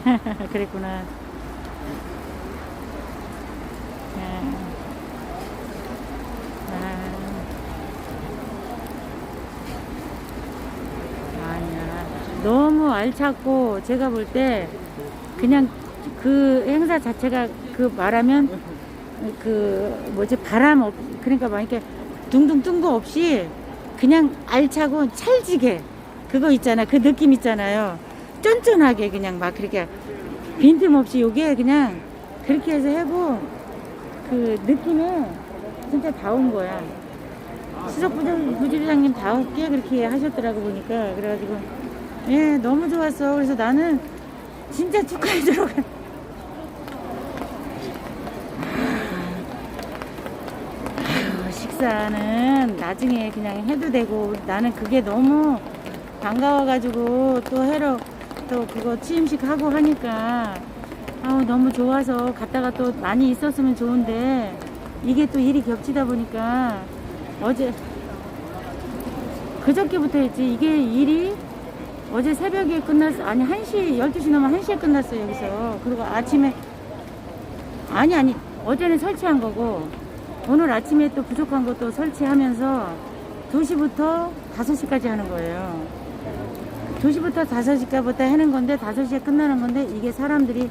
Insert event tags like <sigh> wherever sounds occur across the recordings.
<laughs> 그랬구나. 아. 아. 아니야. 너무 알찼고 제가 볼 때 그냥 그 행사 자체가 그 말하면 그 뭐지 바람 없 그러니까 막 이렇게 둥둥 뜬 거 없이 그냥 알차고 찰지게 그거 있잖아 그 느낌 있잖아요 쫀쫀하게 그냥 막 그렇게 빈틈없이 요게 그냥 그렇게 해서 하고 그 느낌에 진짜 다 온 거야. 수석 부장 부지부장님 개 그렇게 하셨더라고 보니까 그래가지고 예 너무 좋았어. 그래서 나는 진짜 축하해 주러 가. 식사는 나중에 그냥 해도 되고 나는 그게 너무 반가워가지고 또 해러 또 그거 취임식 하고 하니까 아우 너무 좋아서 갔다가 또 많이 있었으면 좋은데 이게 또 일이 겹치다 보니까 어제 그저께부터 했지. 이게 일이 어제 새벽에 끝났어 아니 1시 12시 넘어 1시에 끝났어 여기서. 그리고 아침에 아니 아니 어제는 설치한 거고 오늘 아침에 또 부족한 것도 설치하면서 2시부터 5시까지 하는 거예요 2시부터 5시까지부터 하는 건데 5시에 끝나는 건데 이게 사람들이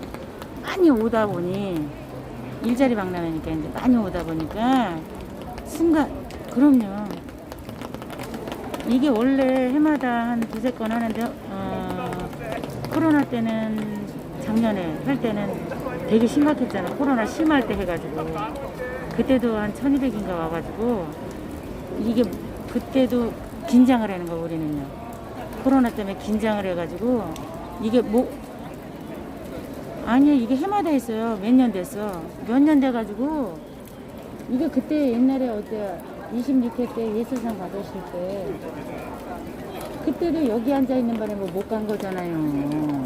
많이 오다 보니 일자리 박람회니까 이제 많이 오다 보니까 순간 그럼요. 이게 원래 해마다 한 두세 건 하는데 어, 코로나 때는 작년에 할 때는 되게 심각했잖아. 코로나 심할 때 해가지고. 그때도 한 1200인가 와가지고 이게 그때도 긴장을 하는 거 우리는요 코로나 때문에 긴장을 해가지고 이게 뭐 아니 이게 해마다 했어요. 몇 년 됐어. 몇 년 돼가지고 이게 그때 옛날에 어때? 26회 때 예술상 받으실 때 그때도 여기 앉아 있는 바람에 못 간 거잖아요